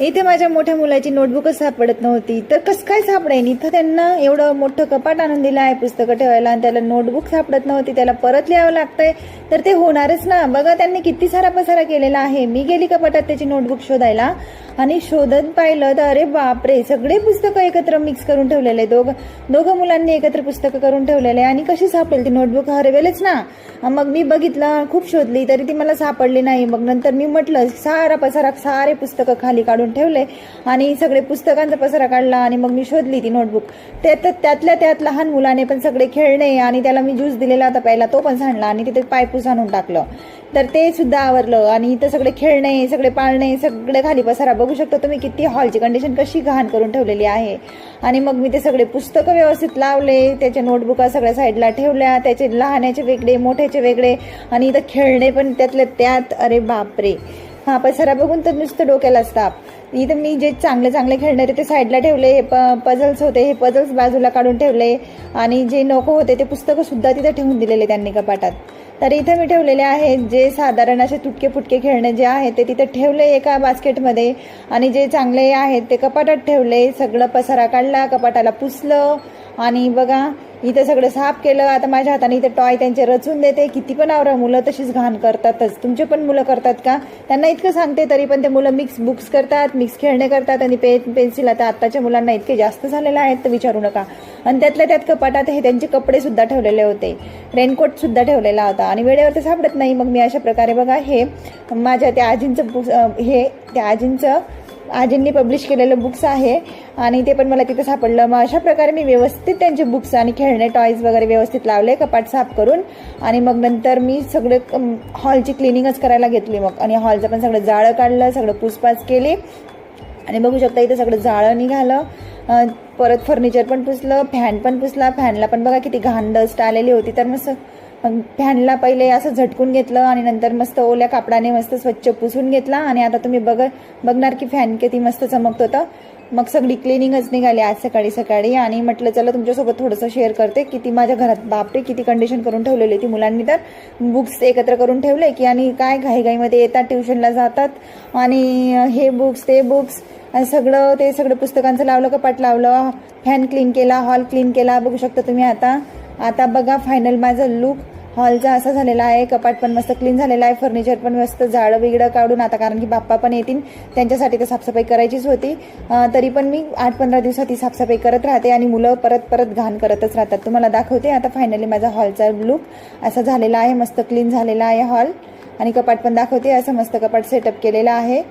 इथे माझ्या मोठ्या मुलाची नोटबुकच सापडत नव्हती. तर कसं काय सापडेन? इथं त्यांना एवढं मोठं कपाट आणून दिलं आहे पुस्तकं ठेवायला आणि त्याला नोटबुक सापडत नव्हती. त्याला परत लिहावं लागतंय. तर ते होणारच ना. बघा त्यांनी किती सारा पसारा केलेला आहे. मी गेली कपाटात त्याची नोटबुक शोधायला आणि शोधत पाहिलं तर अरे बापरे सगळे पुस्तकं एकत्र मिक्स करून ठेवलेले. दोघं दोघं मुलांनी एकत्र पुस्तकं करून ठेवलेले आणि कशी सापडेल ती नोटबुक? हरवेलच ना. मग मी बघितलं खूप शोधली तरी ती मला सापडली नाही. मग नंतर मी म्हटलं सारा पसारा सारे पुस्तकं खाली काढून ठेवले आणि सगळे पुस्तकांचा पसारा काढला आणि मग मी शोधली ती नोटबुक. त्यात त्यातल्या त्यात लहान मुलाने पण सगळे खेळणे आणि त्याला मी ज्यूस दिलेला होता पहिला तो पण सांडला आणि तिथे पायपूस आणून टाकलं. तर ते सुद्धा आवरलं आणि इथं सगळे खेळणे सगळे पाळणे सगळे खाली पसारा बघू शकता तुम्ही किती हॉलची कंडिशन कशी घाण करून ठेवलेली आहे. आणि मग मी ते सगळे पुस्तकं व्यवस्थित लावले त्याचे नोटबुका सगळ्या साईडला ठेवल्या त्याचे लहानाचे वेगळे मोठ्याचे वेगळे आणि इथं खेळणे पण त्यातले त्यात. अरे बापरे! हा पसारा बघून तर नुसतं डोक्याला ताप इथं मी जे चांगले चांगले खेळणारे ते साईडला ठेवले हे प पझल्स होते हे पझल्स बाजूला काढून ठेवले आणि जे नको होते ते पुस्तकंसुद्धा तिथं ठेवून दिलेले त्यांनी कपाटात. तर इथं मी ठेवलेले आहेत जे साधारण असे तुटके फुटके खेळणे जे आहे ते तिथं ठेवले एका बास्केटमध्ये आणि जे चांगले आहेत ते कपाटात ठेवले सगळं पसारा काढला कपाटाला पुसलं आणि बघा इथं सगळं साफ केलं. आता माझ्या हाताने इथे टॉय त्यांचे रचून देते. किती पण आवरा मुलं तशीच घाण करतातच. तुमचे पण मुलं करतात का? त्यांना इतकं सांगते तरी पण ते मुलं मिक्स बुक्स करतात मिक्स खेळणे करतात आणि पेन पेन्सिल आता आत्ताच्या मुलांना इतके जास्त झालेले आहेत तर विचारू नका. आणि त्यातल्या त्यात कपाटात हे त्यांचे कपडे सुद्धा ठेवलेले होते. रेनकोट सुद्धा ठेवलेला होता. आणि वेळेवर ते सापडत नाही. मग मी अशा प्रकारे बघा हे माझ्या त्या आजींचं हे त्या आजींचं आजींनी पब्लिश केलेलं बुक्स आहे. आणि ते पण मला तिथे सापडलं. मग अशा प्रकारे मी व्यवस्थित त्यांचे बुक्स आणि खेळणे टॉयज वगैरे व्यवस्थित लावले कपाट साफ करून. आणि मग नंतर मी सगळे हॉलची क्लिनिंगच करायला घेतली मग. आणि हॉलचं पण सगळं जाळं काढलं सगळं पुसपास केली. आणि बघू शकता इथे सगळं जाळं निघालं. परत फर्निचर पण पुसलं फॅन पण पुसला. फॅनला पण बघा किती घाण डस्ट आलेली होती. तर मस्त पण फॅनला पहिले असं झटकून घेतलं आणि नंतर मस्त ओल्या कापडाने मस्त स्वच्छ पुसून घेतला. आणि आता तुम्ही बघ बघणार की फॅन किती मस्त चमकत होतं मग सगळी क्लिनिंगच निघाली आज सकाळी सकाळी. आणि म्हटलं चला तुमच्यासोबत थोडंसं शेअर करते. किती माझ्या घरात बापरे किती कंडिशन करून ठेवलेली ती मुलांनी तर. बुक्स एकत्र करून ठेवले की आणि काय घाईघाईमध्ये येतात ट्युशनला जातात. आणि हे बुक्स ते बुक्स आणि सगळं ते सगळं पुस्तकांचं लावलं कपाट लावलं फॅन क्लीन केला हॉल क्लीन केला. बघू शकता तुम्ही आता. आता बघा फायनल माझं लुक हॉलचा असा झालेला आहे कपाट पण मस्त क्लीन झालेला आहे फर्निचर पण मस्त जाळं बिगडं काढून आता कारण की बाप्पा पण येतील त्यांच्यासाठी तर साफसफाई करायचीच होती. तरी पण मी आठ पंधरा दिवसात ही साफसफाई करत राहते आणि मुलं परत परत घाण करतच राहतात. तुम्हाला दाखवते आता फायनली माझा हॉलचा लुक असा झालेला आहे मस्त क्लीन झालेला आहे हॉल आणि कपाट पण दाखवते असं मस्त कपाट सेटअप केलेलं आहे.